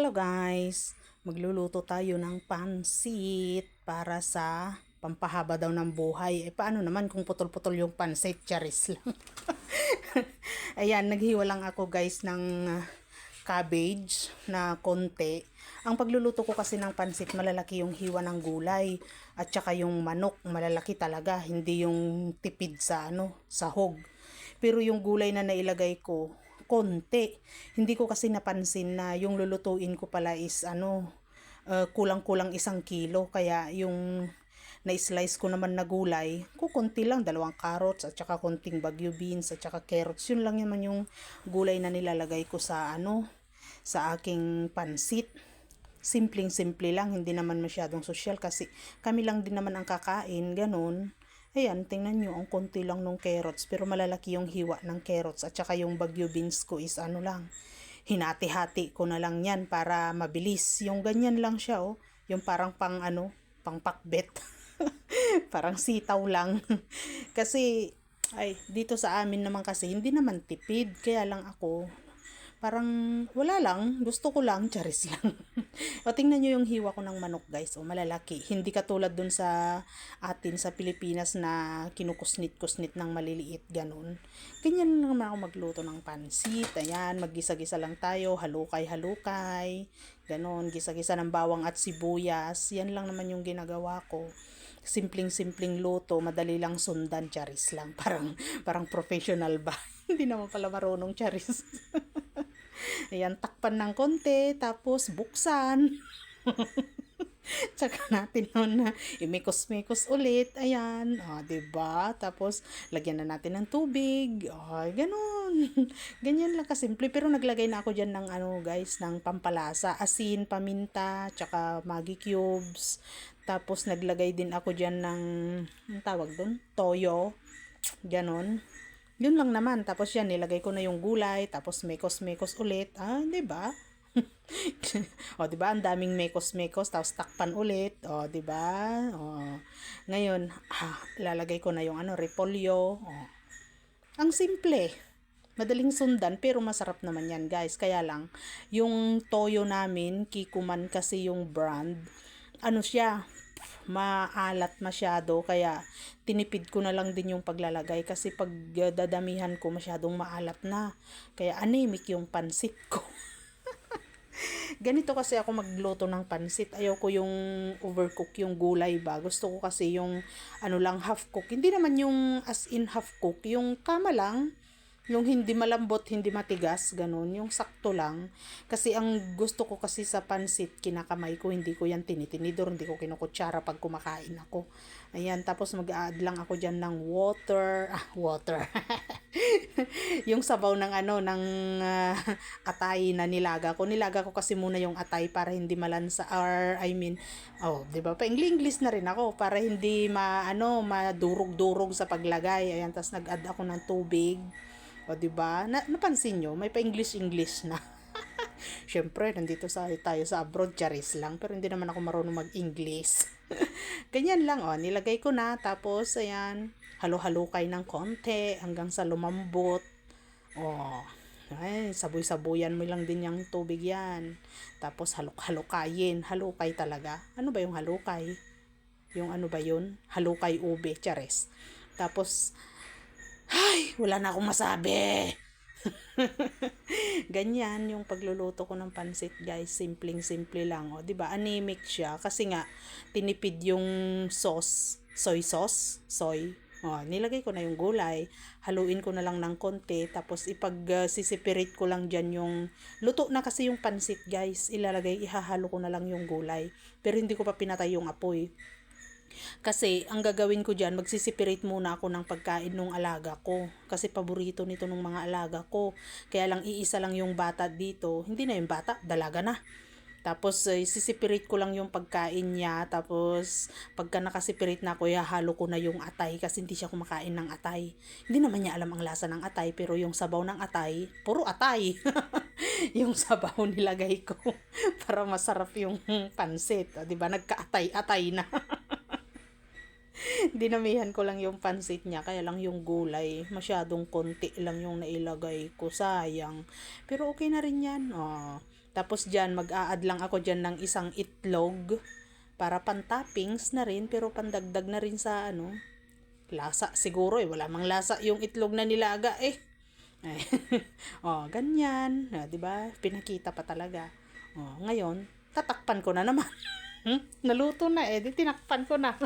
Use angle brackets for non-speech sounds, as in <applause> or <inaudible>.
Hello guys, magluluto tayo ng pansit para sa pampahaba daw ng buhay. Eh paano naman kung putol-putol yung pansit, charis lang. <laughs> Ayan, naghiwa lang ako guys ng uh, cabbage na konti. Ang pagluluto ko kasi ng pansit, malalaki yung hiwa ng gulay at saka yung manok, malalaki talaga, hindi yung tipid sa ano, sahog. Pero yung gulay na nailagay ko, konti. Hindi ko kasi napansin na yung lulutuin ko pala is ano, uh, kulang-kulang isang kilo. Kaya yung na-slice ko naman na gulay, kukunti lang, dalawang carrots at saka konting bagyo beans at saka carrots. Yun lang naman yung gulay na nilalagay ko sa ano, sa aking pansit. Simpleng-simple lang, hindi naman masyadong social kasi kami lang din naman ang kakain, ganun. Ayan, tingnan nyo, ang konti lang ng carrots, pero malalaki yung hiwa ng carrots at saka yung bagyo beans ko is ano lang, hinati-hati ko na lang yan para mabilis. Yung ganyan lang siya, oh, yung parang pang ano, pang pakbet. <laughs> parang sitaw lang. <laughs> kasi, ay, dito sa amin naman kasi, hindi naman tipid, kaya lang ako, parang wala lang, gusto ko lang, charis lang. <laughs> o tingnan nyo yung hiwa ko ng manok guys, o malalaki. Hindi katulad dun sa atin sa Pilipinas na kinukusnit-kusnit ng maliliit, ganun. Ganyan naman ako magluto ng pansit, ayan, maggisa-gisa lang tayo, halukay-halukay, ganun, gisa-gisa ng bawang at sibuyas, yan lang naman yung ginagawa ko simpleng-simpleng luto, madali lang sundan, charis lang. <laughs> Parang, parang professional ba? <laughs> Hindi naman pala marunong charis. Ayan, takpan ng konti, tapos buksan. <laughs> Tsaka natin nun na imikos-mikos ulit. Ayan. O, oh, diba? Tapos, lagyan na natin ng tubig. O, oh, ganun. <laughs> Ganyan lang kasimple. Pero naglagay na ako dyan ng ano, guys, ng pampalasa. Asin, paminta, tsaka Maggi cubes. Tapos, naglagay din ako dyan ng, ang tawag doon? Toyo. Ganon. Yun lang naman. Tapos yan, nilagay ko na yung gulay. Tapos mekos-mekos ulit. Ah, di ba? <laughs> o, di ba? Ang daming mekos-mekos. Tapos takpan ulit. O, di ba? O, ngayon, ah, lalagay ko na yung ano, repolyo. O. Ang simple. Madaling sundan, pero masarap naman yan, guys. Kaya lang, yung toyo namin, Kikuman kasi yung brand, ano siya, maalat masyado kaya tinipid ko na lang din yung paglalagay kasi pag dadamihan ko masyadong maalat na. Kaya anemic yung pansit ko. <laughs> Ganito kasi ako magluto ng pansit. Ayaw ko yung overcook yung gulay ba. Gusto ko kasi yung ano lang half cook. Hindi naman yung as in half cook yung tama lang yung hindi malambot, hindi matigas, ganun. Yung sakto lang. Kasi ang gusto ko kasi sa pansit, kinakamay ko, hindi ko yan tinitinidor, hindi ko kinukutsara pag kumakain ako. Ayan, tapos mag-add lang ako dyan ng water. Ah, water. <laughs> yung sabaw ng ano, ng uh, atay na nilaga ko. Nilaga ko kasi muna yung atay para hindi malansa, or I mean, oh, di ba? Pa English na rin ako para hindi ma, ano, madurog-durog sa paglagay. Ayan, tapos nag-add ako ng tubig. O, di ba? Na, napansin nyo, may pa-English-English na. <laughs> Siyempre, nandito sa, tayo sa abroad, charis lang. Pero hindi naman ako marunong mag-English. <laughs> Ganyan lang, oh. Nilagay ko na. Tapos, ayan, halo-halukay ng konti hanggang sa lumambot. Oh, ay, saboy-sabuyan mo lang din yung tubig yan. Tapos, haluk-halukayin. Halukay talaga. Ano ba yung halukay? Yung ano ba yun? Halukay ube, charis. Tapos, ay, wala na akong masabi. <laughs> Ganyan yung pagluluto ko ng pansit, guys. Simpleng-simple lang, oh. 'Di ba? Anemic siya kasi nga tinipid yung sauce, soy sauce, soy. Oh, nilagay ko na yung gulay, haluin ko na lang ng konti, tapos ipag uh, ko lang diyan yung luto na kasi yung pansit, guys. Ilalagay, ihahalo ko na lang yung gulay. Pero hindi ko pa pinatay yung apoy kasi ang gagawin ko diyan, magsisiperate muna ako ng pagkain ng alaga ko. Kasi paborito nito ng mga alaga ko. Kaya lang iisa lang yung bata dito. Hindi na yung bata, dalaga na. Tapos, uh, sisiperate ko lang yung pagkain niya. Tapos, pagka nakasiperate na ako, ihahalo ko na yung atay kasi hindi siya kumakain ng atay. Hindi naman niya alam ang lasa ng atay, pero yung sabaw ng atay, puro atay. <laughs> yung sabaw nilagay ko <laughs> para masarap yung pansit. O, diba? Nagka-atay-atay na. <laughs> <laughs> dinamihan ko lang yung pansit niya, kaya lang yung gulay, masyadong konti lang yung nailagay ko, sayang. Pero okay na rin yan. Oh, Tapos dyan, mag-a-add lang ako dyan ng isang itlog para pan-toppings na rin, pero pandagdag na rin sa ano, lasa siguro eh. Wala mang lasa yung itlog na nilaga eh. Ay, <laughs> oh, ganyan. Ah, 'di ba? Pinakita pa talaga. Oh, ngayon, tatakpan ko na naman. <laughs> Hmm? Naluto na eh, di tinakpan ko na.